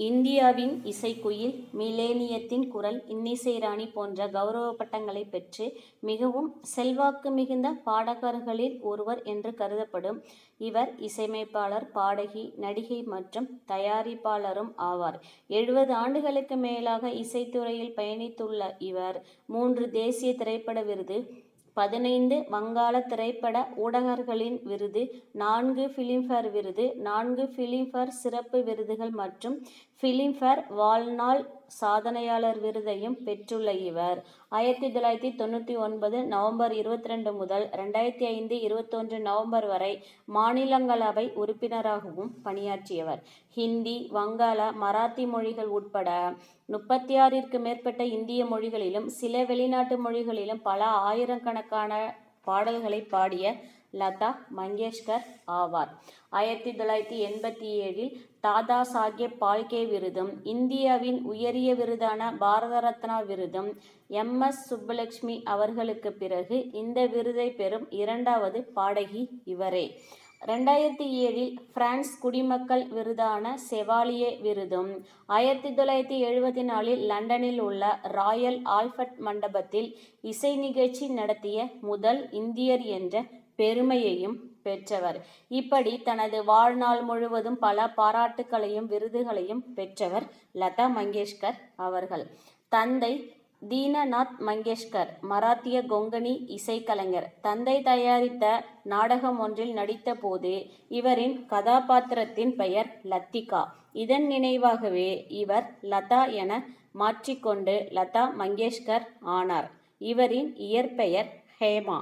இந்தியாவின் இசைக்குயில், மிலேனியத்தின் குரல், இன்னிசை ராணி போன்ற கௌரவ பட்டங்களை பெற்று மிகவும் செல்வாக்கு மிகுந்த பாடகர்களில் ஒருவர் என்று கருதப்படும் இவர் இசையமைப்பாளர், பாடகி, நடிகை மற்றும் தயாரிப்பாளரும் ஆவார். எழுபது ஆண்டுகளுக்கு மேலாக இசைத்துறையில் பயணித்துள்ள இவர், மூன்று தேசிய திரைப்பட விருது, பதினைந்து வங்காள திரைப்பட ஊடகர்களின் விருது, நான்கு ஃபிலிம்ஃபேர் விருது, நான்கு ஃபிலிம்ஃபேர் சிறப்பு விருதுகள் மற்றும் ஃபிலிம்ஃபேர் வாழ்நாள் சாதனையாளர் விருதையும் பெற்றுள்ள இவர், ஆயிரத்தி தொள்ளாயிரத்தி தொண்ணூற்றி ஒன்பது நவம்பர் இருபத்தி ரெண்டு முதல் ரெண்டாயிரத்தி ஐந்து இருபத்தொன்று நவம்பர் வரை மாநிலங்களவை உறுப்பினராகவும் பணியாற்றியவர். ஹிந்தி, வங்காள, மராத்தி மொழிகள் உட்பட முப்பத்தி ஆறிற்கு மேற்பட்ட இந்திய மொழிகளிலும், சில வெளிநாட்டு மொழிகளிலும் பல ஆயிரக்கணக்கான பாடல்களை பாடிய லதா மங்கேஷ்கர் ஆவார். ஆயிரத்தி தொள்ளாயிரத்தி எண்பத்தி ஏழில் தாதா சாகேப் பால்கே விருதும், இந்தியாவின் உயரிய விருதான பாரத ரத்னா விருதும், எம். எஸ். சுப்புலட்சுமி அவர்களுக்கு பிறகு இந்த விருதை பெறும் இரண்டாவது பாடகி இவரே. ரெண்டாயிரத்தி ஏழில் பிரான்ஸ் குடிமக்கள் விருதான செவாலியே விருதும், ஆயிரத்தி தொள்ளாயிரத்தி எழுபத்தி நாலில் லண்டனில் உள்ள ராயல் ஆல்பர்ட் மண்டபத்தில் இசை நிகழ்ச்சி நடத்திய முதல் இந்தியர் என்ற பெருமையையும் பெற்றவர். இப்படி தனது வாழ்நாள் முழுவதும் பல பாராட்டுகளையும் விருதுகளையும் பெற்றவர் லதா மங்கேஷ்கர் அவர்கள். தந்தை தீனநாத் மங்கேஷ்கர் மராத்திய கொங்கணி இசைக்கலைஞர். தந்தை தயாரித்த நாடகம் ஒன்றில் நடித்த போது இவரின் கதாபாத்திரத்தின் பெயர் லத்திகா. இதன் நினைவாகவே இவர் லதா என மாற்றிக்கொண்டு லதா மங்கேஷ்கர் ஆனார். இவரின் இயற்பெயர் ஹேமா.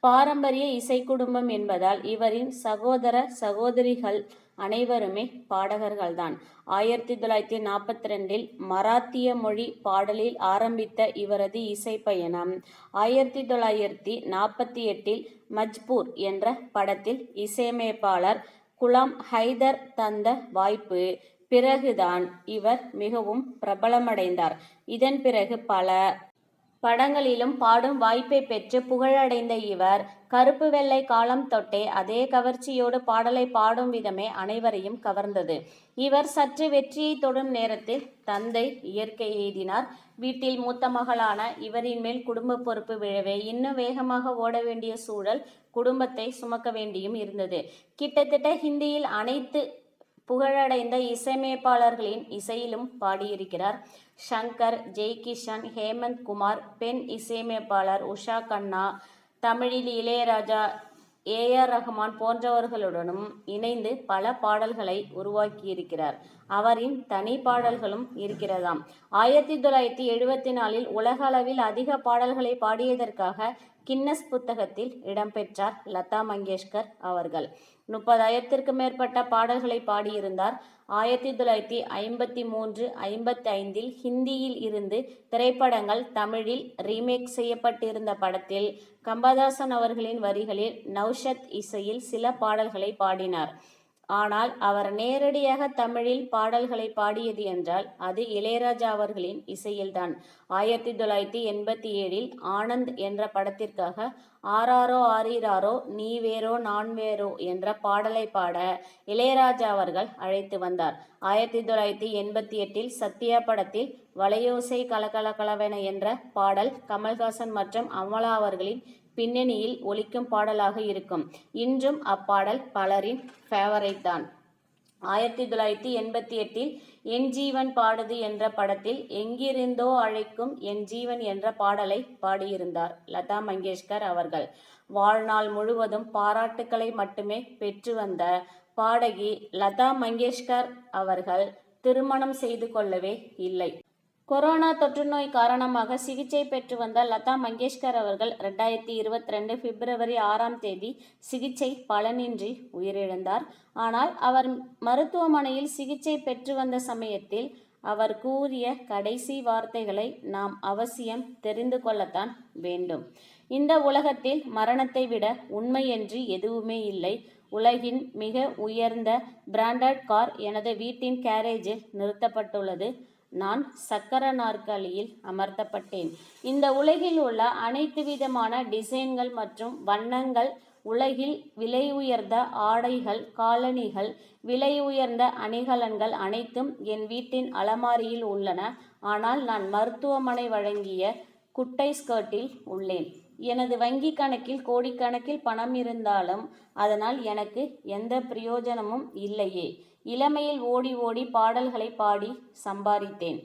பாரம்பரிய இசை குடும்பம் என்பதால் இவரின் சகோதர, சகோதரிகள் அனைவருமே பாடகர்கள்தான். ஆயிரத்தி தொள்ளாயிரத்தி நாற்பத்தி ரெண்டில் மராத்திய மொழி பாடலில் ஆரம்பித்த இவரது இசை பயணம், தொள்ளாயிரத்தி நாற்பத்தி எட்டில் மஜ்பூர் என்ற படத்தில் இசையமைப்பாளர் குலாம் ஹைதர் தந்த வாய்ப்பு. பிறகுதான் இவர் மிகவும் பிரபலமடைந்தார். இதன் பிறகு பல படங்களிலும் பாடும் வாய்ப்பை பெற்று புகழடைந்த இவர், கருப்பு வெள்ளை காலம் தொட்டே அதே கவர்ச்சியோடு பாடலை பாடும் விதமே அனைவரையும் கவர்ந்தது. இவர் சற்று வெற்றியை தொடும் நேரத்தில் தந்தை இயற்கை எய்தினார். வீட்டில் மூத்த மகளான இவரின் மேல் குடும்ப பொறுப்பு விழவே, இன்னும் வேகமாக ஓட வேண்டிய சூழல், குடும்பத்தை சுமக்க வேண்டியும் இருந்தது. கிட்டத்தட்ட ஹிந்தியில் அனைத்து புகழடைந்த இசையமைப்பாளர்களின் இசையிலும் பாடியிருக்கிறார். சங்கர், ஜெய்கிஷன், ஹேமந்த் குமார், பெண் இசையமைப்பாளர் உஷா கண்ணா தமிழில் இளையராஜா, ஏ. ஆர். ரஹ்மான் போன்றவர்களுடனும் இணைந்து பல பாடல்களை உருவாக்கியிருக்கிறார். அவரின் தனிப்பாடல்களும் இருக்கிறதாம். ஆயிரத்தி தொள்ளாயிரத்தி எழுபத்தி நாலில் உலக அளவில் அதிக பாடல்களை பாடியதற்காக கின்னஸ் புத்தகத்தில் இடம்பெற்றார் லதா மங்கேஷ்கர் அவர்கள். முப்பதாயிரத்திற்கும் மேற்பட்ட பாடல்களை பாடியிருந்தார். ஆயிரத்தி தொள்ளாயிரத்தி ஐம்பத்தி மூன்று, ஐம்பத்தி ஐந்தில் ஹிந்தியில் இருந்து திரைப்படங்கள் தமிழில் ரீமேக் செய்யப்பட்டிருந்த படத்தில் கம்பதாசன் அவர்களின் வரிகளில் நௌஷத் இசையில் சில பாடல்களை பாடினார். ஆனால் அவர் நேரடியாக தமிழில் பாடல்களை பாடியது என்றால் அது இளையராஜா அவர்களின் இசையில்தான் ஆயிரத்தி தொள்ளாயிரத்தி எண்பத்தி ஏழில் ஆனந்த் என்ற படத்திற்காக ஆராரோ ஆரீராரோ, நீ வேறோ நான் வேறோ என்ற பாடலை பாட இளையராஜா அவர்கள் அழைத்து வந்தார். ஆயிரத்தி தொள்ளாயிரத்தி எண்பத்தி எட்டில் சத்யா படத்தில் வளையோசை கலகலகலவென என்ற பாடல் கமல்ஹாசன் மற்றும் அமலா அவர்களின் பின்னணியில் ஒலிக்கும் பாடலாக இருக்கும். இன்றும் அப்பாடல் பலரின் ஃபேவரைட் தான். ஆயிரத்தி தொள்ளாயிரத்தி எண்பத்தி எட்டில் என் ஜீவன் பாடுது என்ற படத்தில் எங்கிருந்தோ அழைக்கும் என் ஜீவன் என்ற பாடலை பாடியிருந்தார் லதா மங்கேஷ்கர் அவர்கள். வாழ்நாள் முழுவதும் பாராட்டுக்களை மட்டுமே பெற்று வந்த பாடகி லதா மங்கேஷ்கர் அவர்கள் திருமணம் செய்து கொள்ளவே இல்லை. கொரோனா தொற்றுநோய் காரணமாக சிகிச்சை பெற்று வந்த லதா மங்கேஷ்கர் அவர்கள் ரெண்டாயிரத்தி இருபத்தி ரெண்டு பிப்ரவரி ஆறாம் தேதி சிகிச்சை பலனின்றி உயிரிழந்தார். ஆனால் அவர் மருத்துவமனையில் சிகிச்சை பெற்று வந்த சமயத்தில் அவர் கூறிய கடைசி வார்த்தைகளை நாம் அவசியம் தெரிந்து கொள்ளத்தான் வேண்டும். இந்த உலகத்தில் மரணத்தை விட உண்மை என்று எதுவுமே இல்லை. உலகின் மிக உயர்ந்த பிராண்டட் கார் எனது வீட்டின் கேரேஜில் நிறுத்தப்பட்டுள்ளது. நான் சக்கர நாற்காலியில் அமர்த்தப்பட்டேன். இந்த உலகில் உள்ள அனைத்து விதமான டிசைன்கள் மற்றும் வண்ணங்கள் உலகில் விலை உயர்ந்த ஆடைகள் காலணிகள் விலை உயர்ந்த அணிகலன்கள் அனைத்தும் என் வீட்டின் அலமாரியில் உள்ளன. ஆனால் நான் மருத்துவமனை வழங்கிய குட்டை ஸ்கர்ட்டில் உள்ளேன். எனது வங்கி கணக்கில் கோடிக்கணக்கில் பணம் இருந்தாலும் அதனால் எனக்கு எந்த பிரயோஜனமும் இல்லையே. இளமையில் ஓடி ஓடி பாடல்களை பாடி சம்பாதித்தேன்.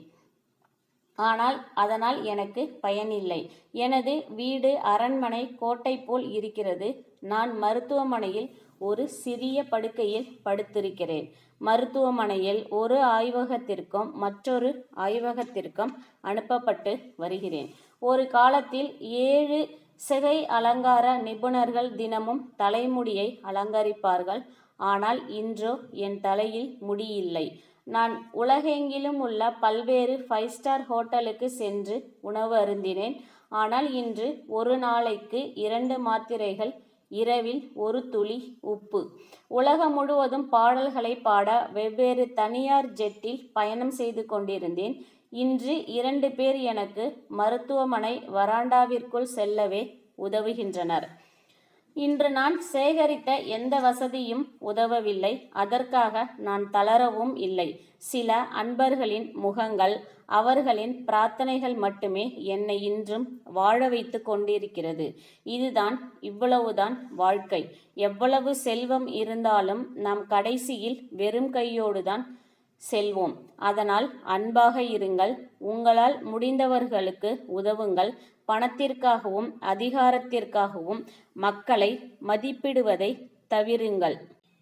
ஆனால் அதனால் எனக்கு பயனில்லை எனது வீடு அரண்மனை கோட்டை போல் இருக்கிறது. நான் மருத்துவமனையில் ஒரு சிறிய படுக்கையில் படுத்திருக்கிறேன். மருத்துவமனையில் ஒரு ஆய்வகத்திற்கும் மற்றொரு ஆய்வகத்திற்கும் அனுப்பப்பட்டு வருகிறேன். ஒரு காலத்தில் ஏழு சிகை அலங்கார நிபுணர்கள் தினமும் தலைமுடியை அலங்கரிப்பார்கள். ஆனால் இன்றோ என் தலையில் முடியில்லை. நான் உலகெங்கிலும் உள்ள பல்வேறு ஃபைவ் ஸ்டார் ஹோட்டலுக்கு சென்று உணவு அருந்தினேன். ஆனால் இன்று ஒரு நாளைக்கு இரண்டு மாத்திரைகள் இரவில் ஒரு துளி உப்பு. உலகம் முழுவதும் பாடல்களை பாட வெவ்வேறு தனியார் ஜெட்டில் பயணம் செய்து கொண்டிருந்தேன். இன்று இரண்டு பேர் எனக்கு மருத்துவமனை வராண்டாவிற்குள் செல்லவே உதவுகின்றனர். இன்று நான் சேகரித்த எந்த வசதியும் உதவவில்லை. அதற்காக நான் தளரவும் இல்லை. சில அன்பர்களின் முகங்கள் அவர்களின் பிரார்த்தனைகள் மட்டுமே என்னை இன்றும் வாழ வைத்து கொண்டிருக்கிறது. இதுதான் இவ்வளவுதான் வாழ்க்கை. எவ்வளவு செல்வம் இருந்தாலும் நாம் கடைசியில் வெறும் கையோடு தான் செல்வோம். அதனால் அன்பாக இருங்கள். உங்களால் முடிந்தவர்களுக்கு உதவுங்கள். பணத்திற்காகவும் அதிகாரத்திற்காகவும் மக்களை மதிப்பிடுவதை தவிருங்கள்.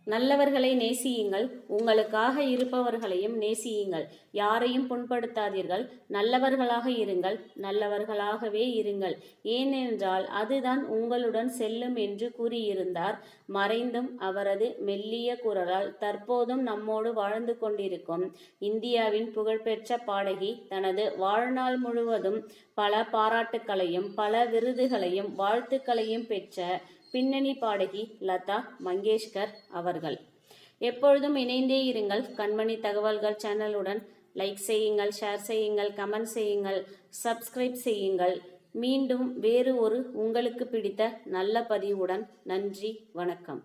நல்லவர்களை நேசியுங்கள் உங்களுக்காக இருப்பவர்களையும் நேசியுங்கள். யாரையும் புண்படுத்தாதீர்கள் நல்லவர்களாக இருங்கள் நல்லவர்களாகவே இருங்கள். ஏனென்றால் அதுதான் உங்களுடன் செல்லும் என்று கூறியிருந்தார். மறைந்தும் அவரது மெல்லிய குரலால் தற்போதும் நம்மோடு வாழ்ந்து கொண்டிருக்கும் இந்தியாவின் புகழ்பெற்ற பாடகி தனது வாழ்நாள் முழுவதும் பல பாராட்டுக்களையும் பல விருதுகளையும் வாழ்த்துக்களையும் பெற்ற பின்னணி பாடகி லதா மங்கேஷ்கர் அவர்கள். எப்பொழுதும் இணைந்தே இருங்கள். கண்மணி தகவல்கள் சேனலுடன் லைக் செய்யுங்கள் ஷேர் செய்யுங்கள் கமெண்ட் செய்யுங்கள் சப்ஸ்கிரைப் செய்யுங்கள். மீண்டும் வேறு ஒரு உங்களுக்கு பிடித்த நல்ல பதிவுடன் நன்றி வணக்கம்.